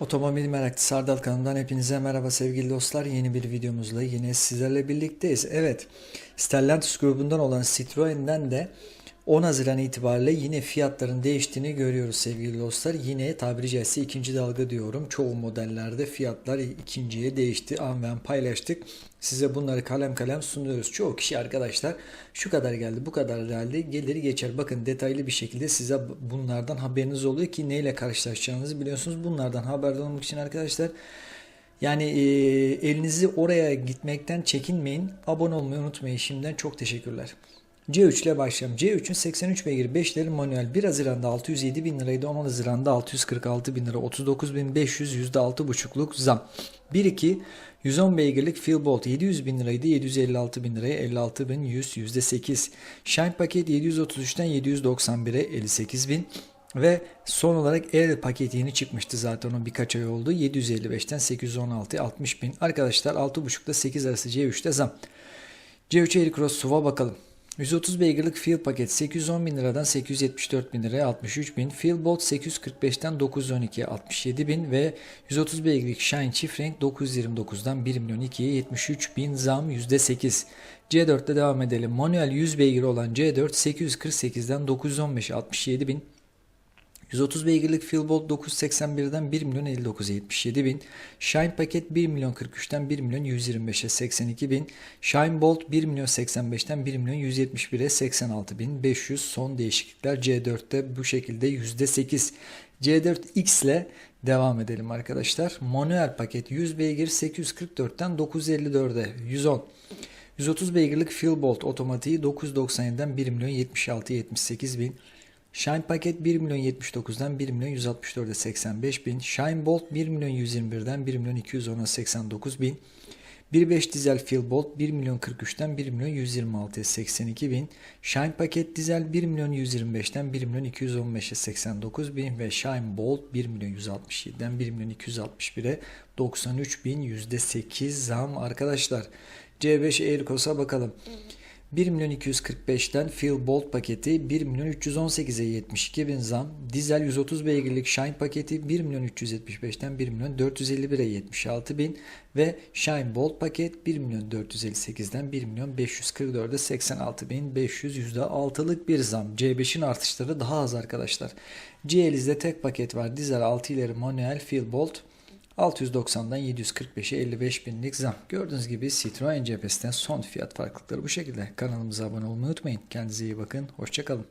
Otomobil meraklısı Sardal kanalından hepinize merhaba sevgili dostlar. Yeni bir videomuzla yine sizlerle birlikteyiz. Evet, Stellantis grubundan olan Citroen'den de 10 Haziran itibariyle yine fiyatların değiştiğini görüyoruz sevgili dostlar. Yine tabiri caizse ikinci dalga diyorum. Çoğu modellerde fiyatlar ikinciye değişti. An ve an paylaştık. Size bunları kalem kalem sunuyoruz. Çoğu kişi arkadaşlar şu kadar geldi bu kadar geldi gelir geçer. Bakın detaylı bir şekilde size bunlardan haberiniz oluyor ki neyle karşılaşacağınızı biliyorsunuz. Bunlardan haberdar olmak için arkadaşlar yani e, elinizi oraya gitmekten çekinmeyin. Abone olmayı unutmayın. Şimdiden çok teşekkürler. C3 ile başlayalım. C3'ün 83 beygir 5'leri manuel 1 Haziran'da 607 bin liraydı. 10 Haziran'da 646 bin lira. 39 bin 500 %6,5'luk zam. 1-2 110 beygirlik Philbolt 700 bin liraydı. 756 bin liraya 56 bin 100 %8. Shine paket 733'ten 791'e 58 bin. Ve son olarak Air paket yeni çıkmıştı zaten onun birkaç ay oldu. 755'ten 816'ya 60 bin. Arkadaşlar 6.5 ile 8 arası C3'te zam. C3 Aircross SUV'a bakalım. 130 beygirlik Field paket 810 bin liradan 874 bin liraya 63 bin. Philbolt 845'ten 912'ye 67 bin ve 130 beygirlik Shine çift renk 929'dan 1 milyon 2'ye 73 bin zam %8. C4'te devam edelim. Manuel 100 beygir olan C4 848'den 915'e 67 bin. 130 beygirlik Philbolt 981'den 1 milyon 59 77 bin. Shine paket 1 milyon 43'ten 1 milyon 125'e 82 bin. Shine Bolt 1 milyon 85'ten 1 milyon 171'e 86 bin. 500 son değişiklikler C4'te bu şekilde %8. C4X ile devam edelim arkadaşlar. Manuel paket 100 beygir 844'ten 954'e 110. 130 beygirlik Philbolt otomatiği 997'den 1 milyon 76 78 bin. Shine paket 1 milyon 79'dan 1 milyon 164'e 85 bin. Shine Bolt 1 milyon 121'den 1 milyon 210'a 89 bin. 1.5 dizel Philbolt 1 milyon 43'ten 1 milyon 126'ya 82 bin. Shine paket dizel 1 milyon 125'ten 1 milyon 215'e 89 bin. Ve Shine Bolt 1 milyon 167'den 1 milyon 261'e 93 bin %8 zam arkadaşlar. C5 Aircross'a bakalım. 1 milyon 245'ten Phil Bolt paketi 1 milyon 318'e 72 bin zam. Dizel 130 beygirlik Shine paketi 1 milyon 375'ten 1 milyon 451'e 76 bin. Ve Shine Bolt paket 1 milyon 458'den 1 milyon 544'e 86 bin 500 %6'lık bir zam. C5'in artışları daha az arkadaşlar. C50'de tek paket var. Dizel 6 ileri manuel Phil Bolt 690'dan 745'e 55 binlik zam. Gördüğünüz gibi Citroen cephesinden son fiyat farklılıkları bu şekilde. Kanalımıza abone olmayı unutmayın. Kendinize iyi bakın. Hoşçakalın.